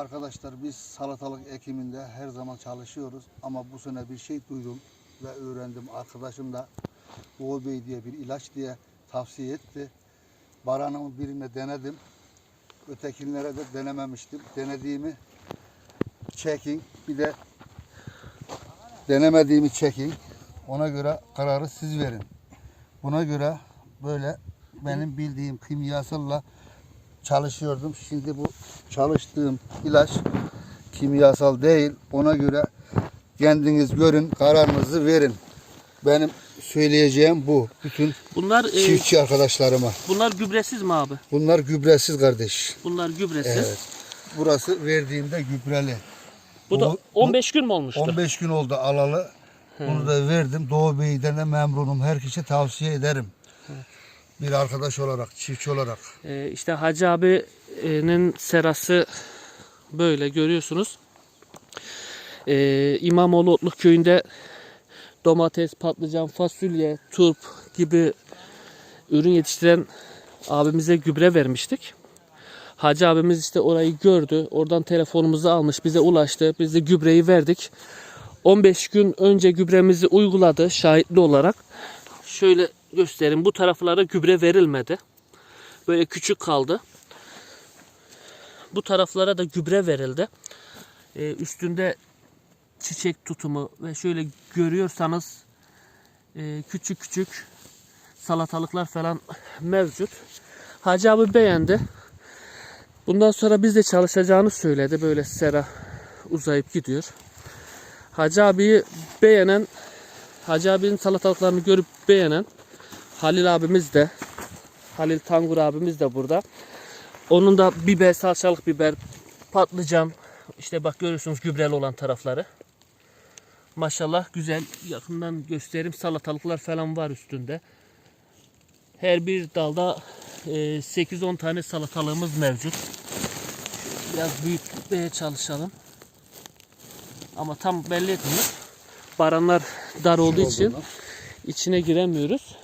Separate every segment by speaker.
Speaker 1: Arkadaşlar biz salatalık ekiminde her zaman çalışıyoruz ama bu sene bir şey duydum ve öğrendim. Arkadaşım da Doğu Bey diye bir ilaç diye tavsiye etti. Baranımın birine denedim. Ötekinlere de denememiştim. Denediğimi çekin. Bir de denemediğimi çekin. Ona göre kararı siz verin. Buna göre böyle benim bildiğim kimyasalla çalışıyordum. Şimdi bu çalıştığım ilaç kimyasal değil. Ona göre kendiniz görün, kararınızı verin. Benim söyleyeceğim bu. Bütün
Speaker 2: Bunlar e,
Speaker 1: çiftçi arkadaşlarıma.
Speaker 2: bunlar gübresiz mi abi?
Speaker 1: Bunlar gübresiz kardeş.
Speaker 2: Bunlar gübresiz.
Speaker 1: Evet. Burası verdiğimde gübreli.
Speaker 2: Bu da
Speaker 1: Bu-
Speaker 2: 15 gün mü olmuştu?
Speaker 1: 15 gün oldu alalı. Bunu da verdim. Doğu Bey'den de memnunum. Herkese tavsiye ederim. Bir arkadaş olarak, çiftçi olarak.
Speaker 2: Ee, işte Hacı abinin serası böyle görüyorsunuz. Ee, İmamoğlu Otluk köyünde domates, patlıcan, fasulye, turp gibi ürün yetiştiren abimize gübre vermiştik. Hacı abimiz işte orayı gördü. Oradan telefonumuzu almış, bize ulaştı. Biz de gübreyi verdik. 15 gün önce gübremizi uyguladı şahitli olarak. Şöyle göstereyim. Bu taraflara gübre verilmedi. Böyle küçük kaldı. Bu taraflara da gübre verildi. Ee, üstünde çiçek tutumu ve şöyle görüyorsanız e, küçük küçük salatalıklar falan mevcut. Hacı abi beğendi. Bundan sonra biz de çalışacağını söyledi. Böyle sera uzayıp gidiyor. Hacı abiyi beğenen, Hacı abinin salatalıklarını görüp beğenen Halil abimiz de, Halil Tangur abimiz de burada. Onun da biber, salçalık biber, patlıcan, işte bak görüyorsunuz gübreli olan tarafları. Maşallah güzel. Yakından göstereyim salatalıklar falan var üstünde. Her bir dalda e, 8-10 tane salatalığımız mevcut. Biraz büyütmeye çalışalım. Ama tam belli etmiyor. Baranlar dar olduğu için içine giremiyoruz.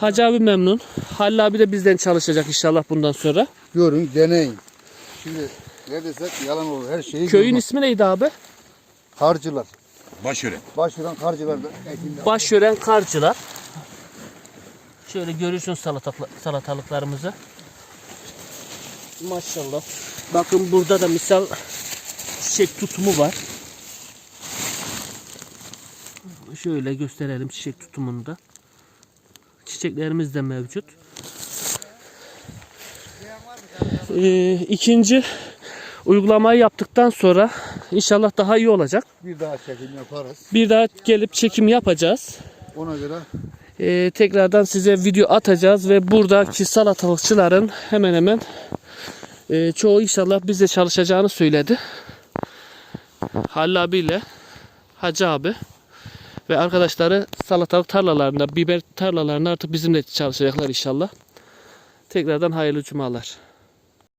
Speaker 2: Hacı abi memnun. Halil abi de bizden çalışacak inşallah bundan sonra.
Speaker 1: Görün, deneyin. Şimdi ne desek yalan olur. Her şeyi
Speaker 2: Köyün
Speaker 1: görmez.
Speaker 2: ismi neydi abi?
Speaker 1: Karcılar.
Speaker 3: Başören.
Speaker 1: Başvuran karcılar da.
Speaker 2: Başören Karcılar. Şöyle görüyorsunuz salatalık, salatalıklarımızı. Maşallah. Bakın burada da misal çiçek tutumu var. Şöyle gösterelim çiçek tutumunu da. Çiçeklerimiz de mevcut. Ee, ikinci uygulamayı yaptıktan sonra inşallah daha iyi olacak.
Speaker 1: Bir daha çekim yaparız.
Speaker 2: Bir daha gelip çekim yapacağız.
Speaker 1: Ona göre
Speaker 2: Ee, tekrardan size video atacağız ve buradaki salatalıkçıların hemen hemen e, çoğu inşallah bizle çalışacağını söyledi. Halil abiyle Hacı abi ve arkadaşları salatalık tarlalarında, biber tarlalarında artık bizimle çalışacaklar inşallah. Tekrardan hayırlı cumalar.